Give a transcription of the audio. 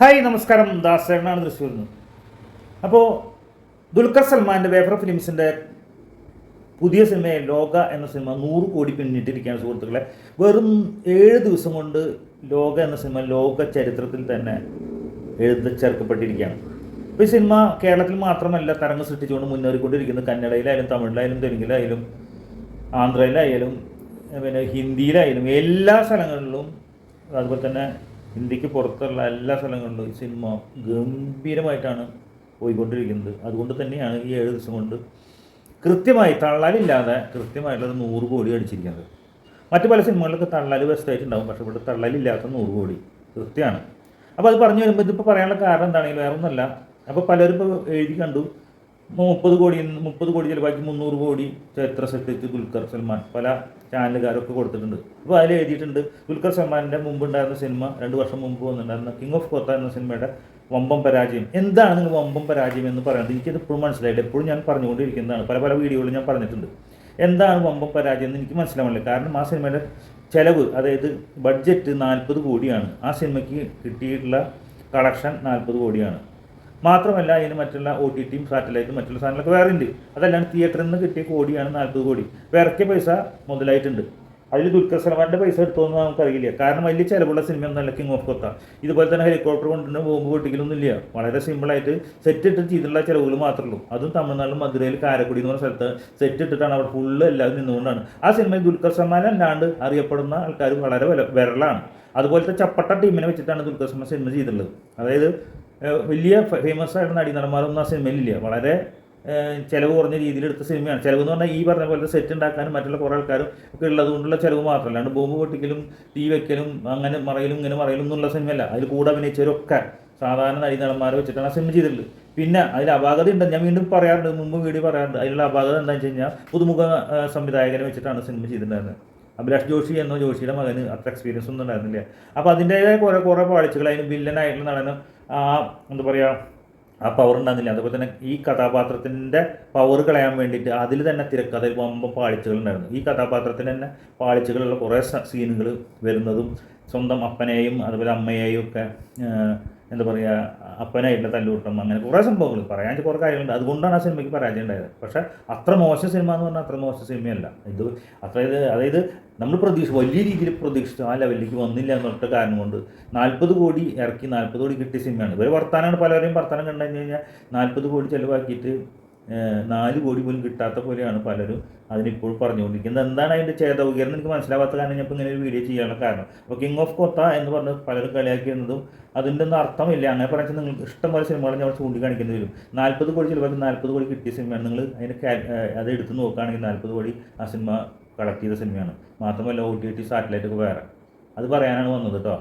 Hi നമസ്കാരം. ദാസേനാണ് തൃശ്ശൂരിൽ നിന്ന് അപ്പോൾ ദുൽഖർ സൽമാന്റെ വേഫർ ഫിലിംസിന്റെ പുതിയ സിനിമ ലോക എന്ന സിനിമ നൂറ് കോടി പിന്നിട്ടിരിക്കുകയാണ് സുഹൃത്തുക്കളെ. വെറും ഏഴ് ദിവസം കൊണ്ട് ലോക എന്ന സിനിമ ലോക ചരിത്രത്തിൽ തന്നെ എഴുതി ചേർക്കപ്പെട്ടിരിക്കുകയാണ്. ഇപ്പോൾ ഈ സിനിമ കേരളത്തിൽ മാത്രമല്ല തരംഗം സൃഷ്ടിച്ചുകൊണ്ട് മുന്നേറിക്കൊണ്ടിരിക്കുന്നത്. കന്നഡയിലായാലും തമിഴിലായാലും തെലുങ്കിലായാലും ആന്ധ്രയിലായാലും പിന്നെ ഹിന്ദിയിലായാലും എല്ലാ സ്ഥലങ്ങളിലും അതുപോലെ തന്നെ ഇന്ത്യയ്ക്ക് പുറത്തുള്ള എല്ലാ സ്ഥലങ്ങളിലും സിനിമ ഗംഭീരമായിട്ടാണ് പോയിക്കൊണ്ടിരിക്കുന്നത്. അതുകൊണ്ട് തന്നെയാണ് ഈ ഏഴ് ദിവസം കൊണ്ട് കൃത്യമായി തള്ളലില്ലാതെ കൃത്യമായിട്ടുള്ളത് നൂറ് കോടി അടിച്ചിരിക്കുന്നത്. മറ്റു പല സിനിമകളിലൊക്കെ തള്ളൽ ബെസ്റ്റായിട്ടുണ്ടാകും പക്ഷേ ഇവിടെ തള്ളലില്ലാത്ത നൂറ് കോടി. കൃത്യമാണ് അപ്പോൾ അത് പറഞ്ഞു വരുമ്പോൾ ഇതിപ്പോൾ പറയാനുള്ള കാരണം എന്താണെങ്കിലും വേറെ ഒന്നല്ല അപ്പോൾ പലരും ഇപ്പോൾ എഴുതി കണ്ടു. മുപ്പത് കോടി മുപ്പത് കോടി ചിലവാക്കി മുന്നൂറ് കോടി ചരിത്ര സൃഷ്ടിച്ച് ദുൽഖർ സൽമാൻ. പല ചാനലുകാരൊക്കെ കൊടുത്തിട്ടുണ്ട്. അപ്പോൾ അതിൽ എഴുതിയിട്ടുണ്ട് ദുൽഖർ സൽമാന്റെ മുമ്പ് ഉണ്ടായിരുന്ന സിനിമ രണ്ട് വർഷം മുമ്പ് വന്നിട്ടുണ്ടായിരുന്ന കിങ് ഓഫ് കോത്ത എന്ന സിനിമയുടെ വമ്പം പരാജയം. എന്താണ് നിങ്ങൾ വമ്പം പരാജയം എന്ന് പറയുന്നത്? എനിക്കത് എപ്പോഴും മനസ്സിലായില്ല. എപ്പോഴും ഞാൻ പറഞ്ഞുകൊണ്ടിരിക്കുന്നതാണ്. പല പല വീഡിയോകളിൽ ഞാൻ പറഞ്ഞിട്ടുണ്ട്. എന്താണ് വമ്പം പരാജയം എന്ന് എനിക്ക് മനസ്സിലാവില്ല കാരണം ആ സിനിമയുടെ ചിലവ് അതായത് ബഡ്ജറ്റ് നാൽപ്പത് കോടിയാണ്. ആ സിനിമയ്ക്ക് കിട്ടിയിട്ടുള്ള കളക്ഷൻ നാൽപ്പത് കോടിയാണ്. മാത്രമല്ല അതിന് മറ്റുള്ള ഒ ടി ടിയും സാറ്റലൈറ്റും മറ്റുള്ള സാധനങ്ങളൊക്കെ വേറെ ഉണ്ട് അതല്ലാണ്ട് തിയേറ്ററിൽ നിന്ന് കിട്ടിയ കോടിയാണ് നാൽപ്പത് കോടി. വേറൊക്കെ പൈസ മുതലായിട്ടുണ്ട്. അതിൽ ദുൽഖർ സൽമാന്റെ പൈസ എടുത്തോന്ന് നമുക്കറിയില്ല. കാരണം വലിയ ചിലവുള്ള സിനിമ ഒന്നല്ല കിങ് ഓഫ് കൊത്ത ഇതുപോലെ തന്നെ ഹെലികോപ്റ്റർ കൊണ്ടുവരുന്ന ബോംബ് പൊട്ടിക്കലൊന്നും ഇല്ല വളരെ സിമ്പിളായിട്ട് സെറ്റ് ഇട്ട് ചെയ്തിട്ടുള്ള ചിലവുകൾ മാത്രമേ ഉള്ളൂ അതും തമിഴ്നാട് മധുരയിൽ കാരക്കുടി എന്ന് പറഞ്ഞ സ്ഥലത്ത് സെറ്റ് ഇട്ടിട്ടാണ് അവിടെ ഫുള്ള് എല്ലാവരും നിന്നുകൊണ്ടാണ്. ആ സിനിമയിൽ ദുൽഖർ സൽമാൻ അല്ലാണ്ട് അറിയപ്പെടുന്ന ആൾക്കാർ വളരെ വിരളാണ്. അതുപോലത്തെ ചപ്പട്ട ടീമിനെ വെച്ചിട്ടാണ് ദുൽഖർ സൽമാൻ സിനിമ ചെയ്തിട്ടുള്ളത്. അതായത് വലിയ ഫേമസ് ആയിട്ടുള്ള നടീനടന്മാരൊന്നും ആ സിനിമയിലില്ല. വളരെ ചിലവ് കുറഞ്ഞ രീതിയിലെടുത്ത സിനിമയാണ്. ചിലവ് എന്ന് പറഞ്ഞാൽ ഈ പറഞ്ഞ പോലെ സെറ്റ് ഉണ്ടാക്കാനും മറ്റുള്ള കുറേ ആൾക്കാരും ഒക്കെ ഉള്ളത് കൊണ്ടുള്ള ചിലവ് മാത്രമല്ല. അല്ലാണ്ട് ബോംബ് പൊട്ടിക്കലും തീ വെക്കലും അങ്ങനെ മറയലും ഇങ്ങനെ മറയലും എന്നുള്ള സിനിമയല്ല. അതിൽ കൂടെ അഭിനയിച്ചവരൊക്കെ സാധാരണ നടീനടന്മാരെ വെച്ചിട്ടാണ് ആ സിനിമ ചെയ്തിട്ടുള്ളത്. പിന്നെ അതിൽ അപാകത ഉണ്ട്. ഞാൻ വീണ്ടും പറയാറുണ്ട് മുമ്പ് വീഡിയോ പറയാറുണ്ട്. അതിലുള്ള അപാകത എന്താണെന്ന് വെച്ച് കഴിഞ്ഞാൽ പുതുമുഖ സംവിധായകനെ വെച്ചിട്ടാണ് സിനിമ ചെയ്തിട്ടുണ്ടായിരുന്നത്. അഭിലാഷ് ജോഷി എന്നോ ജോഷിയുടെ മകന് അത്ര എക്സ്പീരിയൻസ് ഒന്നും ഉണ്ടായിരുന്നില്ല. അപ്പോൾ അതിന്റേതായ കുറേ കുറേ പാളിച്ചകൾ അതിന് വില്ലനായിട്ടുള്ള നടനും ആ എന്താ പറയുക ആ പവർ ഉണ്ടാകുന്നില്ല. അതുപോലെ തന്നെ ഈ കഥാപാത്രത്തിന്റെ പവർ കളയാൻ വേണ്ടിയിട്ട് അതിൽ തന്നെ തിരക്കഥയിൽ പോകുമ്പോൾ പാളിച്ചകൾ ഉണ്ടായിരുന്നു. ഈ കഥാപാത്രത്തിന് തന്നെ പാളിച്ചകളുള്ള കുറേ സീനുകൾ വരുന്നതും സ്വന്തം അപ്പനെയും അതുപോലെ അമ്മയെയും ഒക്കെ എന്താ പറയുക അപ്പനായിട്ടുള്ള തല്ലൂട്ടം അങ്ങനെ കുറേ സംഭവങ്ങൾ പറയാൻ കുറേ കാര്യങ്ങളുണ്ട്. അതുകൊണ്ടാണ് ആ സിനിമയ്ക്ക് പരാജയം ഉണ്ടായത്. പക്ഷേ അത്ര മോശം സിനിമ എന്ന് പറഞ്ഞാൽ അത്ര മോശം സിനിമയല്ല. ഇത് അതായത് അതായത് നമ്മൾ പ്രതീക്ഷ വലിയ രീതിയിൽ പ്രതീക്ഷിച്ചു ആ ലെവലിലേക്ക് വന്നില്ല എന്നിട്ട് കാരണം കൊണ്ട് നാൽപ്പത് കോടി ഇറക്കി നാൽപ്പത് കോടി കിട്ടിയ സിനിമയാണ്. ഇവർ വർത്താനാണ് പലരെയും വർത്താനം കണ്ടു കഴിഞ്ഞ് കഴിഞ്ഞാൽ നാൽപ്പത് കോടി ചിലവാക്കിയിട്ട് നാല് കോടി പോലും കിട്ടാത്ത പോലെയാണ് പലരും അതിനിപ്പോൾ പറഞ്ഞുകൊണ്ടിരിക്കുന്നത്. എന്താണ് അതിന്റെ ചേതവുകയെന്ന് എനിക്ക് മനസ്സിലാവാത്ത കാരണം ഞാൻ ഇങ്ങനെ ഒരു വീഡിയോ ചെയ്യാനുള്ള കാരണം. അപ്പോൾ കിങ് ഓഫ് കൊത്ത എന്ന് പറഞ്ഞ് പലരും കളിയാക്കിയിരുന്നതും അതിന്റെ ഒന്നും അർത്ഥമില്ല. അങ്ങനെ പറഞ്ഞാൽ നിങ്ങൾക്ക് ഇഷ്ടംപോലെ സിനിമകൾ ഞാൻ ചൂണ്ടിക്കാണിക്കേണ്ടി വരും. നാൽപ്പത് കോടി ചിലവാക്കി നാൽപ്പത് കോടി കിട്ടിയ സിനിമയാണ്. നിങ്ങൾ ഏഹ്, അത് എടുത്ത് നോക്കുകയാണെങ്കിൽ നാൽപ്പത് കോടി ആ സിനിമ കളക്ട് ചെയ്ത സിനിമയാണ്. മാത്രമല്ല ഒ ടി ടി സാറ്റലൈറ്റ് ഒക്കെ വേറെ. അത് പറയാനാണ് വന്നത് കേട്ടോ.